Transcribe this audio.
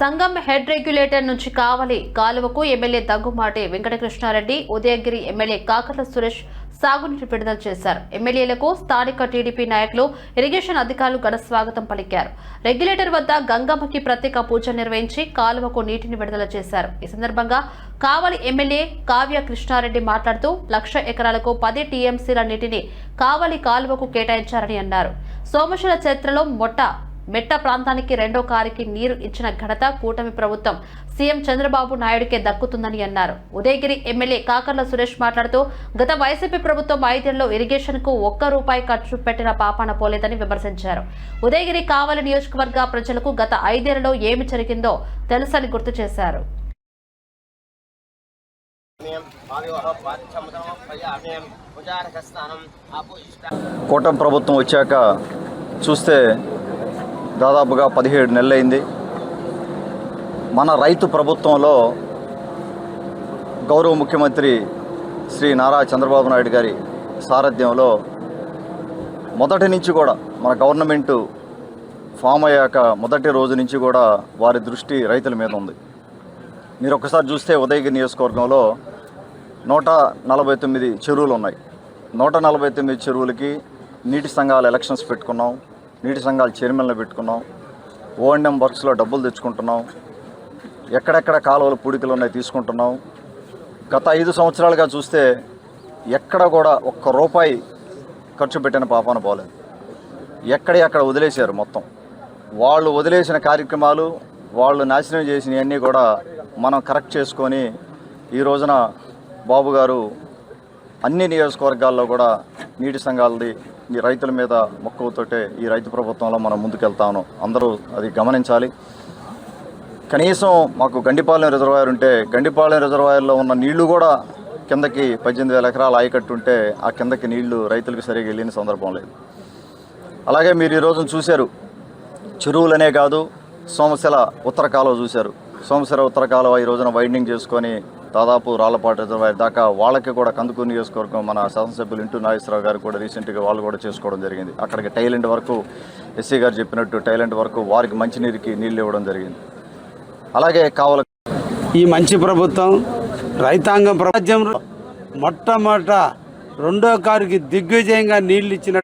సంఘం head regulator నుంచి కావలి కాలువకు ఎమ్మెల్యే దగ్గుమాటి వెంకటకృష్ణారెడ్డి ఉదయగిరి ఎమ్మెల్యే కాకర్ల సురేష్ సాగునీటి విడుదల చేశారు. ఎమ్మెల్యేలకు స్థానిక టీడీపీ నాయకులు ఇరిగేషన్ అధికారులు ఘన స్వాగతం పలికారు. రెగ్యులేటర్ వద్ద గంగమ్మకి ప్రత్యేక పూజ నిర్వహించి కాలువకు నీటిని విడుదల చేశారు. ఈ సందర్భంగా కావలి ఎమ్మెల్యే కావ్య కృష్ణారెడ్డి మాట్లాడుతూ లక్ష ఎకరాలకు పది టీఎంసీల నీటిని కావలి కాలువకు కేటాయించారని అన్నారు. సోమశిల చరిత్రలో మొట్ట మెట్ట ప్రాంతానికి రెండో కారికి నీరు ఇచ్చిన ఘనత కూటమి ప్రభుత్వం. సీఎం చంద్రబాబు నాయుడికే దక్కుతుందని అన్నారు. ఉదయగిరి ఎమ్మెల్యే కాకర్ల సురేష్ మాట్లాడుతూ గత వైసీపీ ప్రభుత్వం ఐదేళ్ళలో ఇరిగేషన్కు ఒక్క రూపాయి ఖర్చు పెట్టిన పాపాన పోలేదని విమర్శించారు. ఉదయగిరి కావలి నియోజకవర్గ ప్రజలకు గత ఐదేళ్ళలో ఏమి జరిగిందో తెలుసని గుర్తు చేశారు. కూటమి ప్రభుత్వం వచ్చాక చూస్తే దాదాపుగా పదిహేడు నెలలైంది. మన రైతు ప్రభుత్వంలో గౌరవ ముఖ్యమంత్రి శ్రీ నారా చంద్రబాబు నాయుడు గారి సారథ్యంలో మొదటి నుంచి కూడా మన గవర్నమెంటు ఫామ్ అయ్యాక మొదటి రోజు నుంచి కూడా వారి దృష్టి రైతుల మీద ఉంది. మీరు ఒకసారి చూస్తే ఉదయగిరి నియోజకవర్గంలో నూట నలభై తొమ్మిది చెరువులు ఉన్నాయి. నూట నలభై తొమ్మిది చెరువులకి నీటి సంఘాల ఎలక్షన్స్ పెట్టుకున్నాం. నీటి సంఘాల చైర్మన్లు పెట్టుకున్నాం. ఓఎన్ఎం వర్క్స్లో డబ్బులు తెచ్చుకుంటున్నాం. ఎక్కడెక్కడ కాలువలు పూడికలు ఉన్నాయి తీసుకుంటున్నాం. గత ఐదు సంవత్సరాలుగా చూస్తే ఎక్కడ కూడా ఒక్క రూపాయి ఖర్చు పెట్టిన పాపాన పోలేదు. ఎక్కడ ఎక్కడ వదిలేశారు మొత్తం. వాళ్ళు వదిలేసిన కార్యక్రమాలు వాళ్ళు నాశనం చేసినవన్నీ కూడా మనం కరెక్ట్ చేసుకొని ఈ రోజున బాబు గారు అన్ని నియోజకవర్గాల్లో కూడా నీటి సంఘాలది ఈ రైతుల మీద మక్కువతోటే ఈ రైతు ప్రభుత్వంలో మనం ముందుకెళ్తాను. అందరూ అది గమనించాలి. కనీసం మాకు గండిపాలెం రిజర్వాయర్ ఉంటే గండిపాలెం రిజర్వాయర్లో ఉన్న నీళ్ళు కూడా కిందకి పద్దెనిమిది వేల ఎకరాల ఆయకట్టు ఉంటే ఆ కిందకి నీళ్ళు రైతులకు సరిగా వెళ్ళిన సందర్భం లేదు. అలాగే మీరు ఈరోజు చూశారు. చెరువులనే కాదు సోమశిల ఉత్తర కాలువ చూశారు. సోమశిల ఉత్తర కాలువ ఈ రోజున వైండింగ్ చేసుకొని దాదాపు రాళ్ళపాటు రిజర్వాయర్ దాకా వాళ్ళకి కూడా కందుకూరు నియోజకవర్గం మన శాసనసభ్యులు ఇంటూ నాగేశ్వరరావు గారు కూడా రీసెంట్గా వాళ్ళు కూడా చేసుకోవడం జరిగింది. అక్కడికి టైలెంట్ వరకు ఎస్సీ గారు చెప్పినట్టు టైలెంట్ వరకు వారికి మంచినీరుకి నీళ్ళు ఇవ్వడం జరిగింది. అలాగే కావాల ఈ మంచి ప్రభుత్వం రైతాంగం ప్రపంచంలో మొట్టమొదట రెండో కారుకి దిగ్విజయంగా నీళ్ళు ఇచ్చిన